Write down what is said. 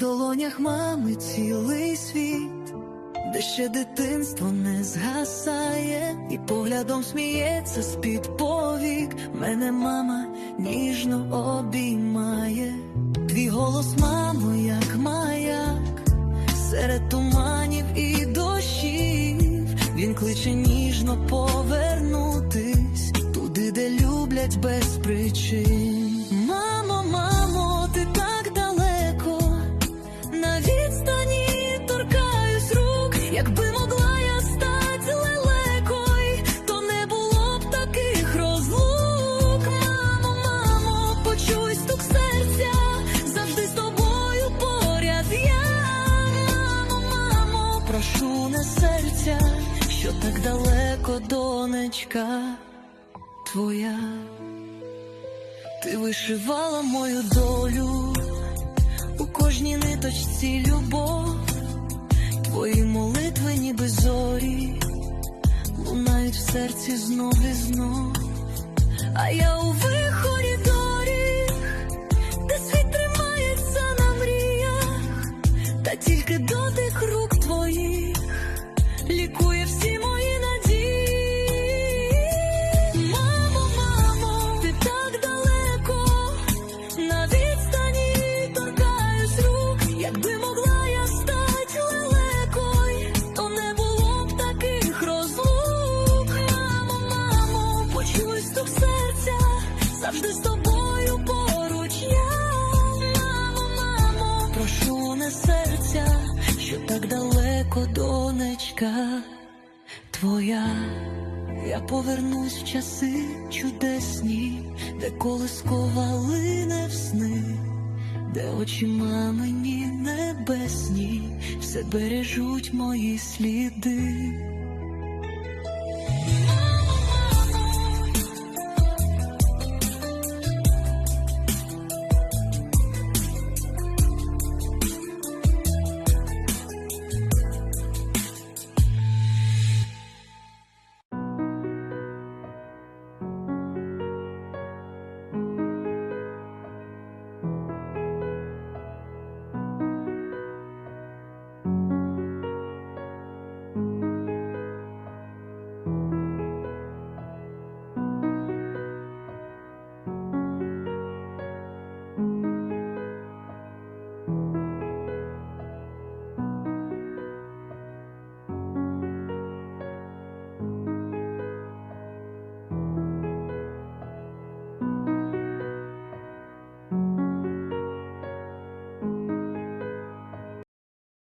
долонях мами цілий світ, де ще дитинство не згасає, і поглядом сміється з-під повік. Мене мама ніжно обіймає. Твій голос, мамо, як маяк, серед туманів і дощів. Він кличе ніжно повернутись туди, де люблять без причин. Що так далеко, донечка твоя. Ти вишивала мою долю у кожній ниточці любов, твої молитви, ніби зорі, лунають в серці знов і знов, а я у вихорі доріг, де світ тримається на мріях, та тільки дотик рук твоїх лікує завжди з тобою поруч я. Мамо, мамо, прошу не серця, що так далеко, донечка твоя. Я повернусь в часи чудесні, де колискова лине в сни, де очі мамині небесні, все бережуть мої сліди.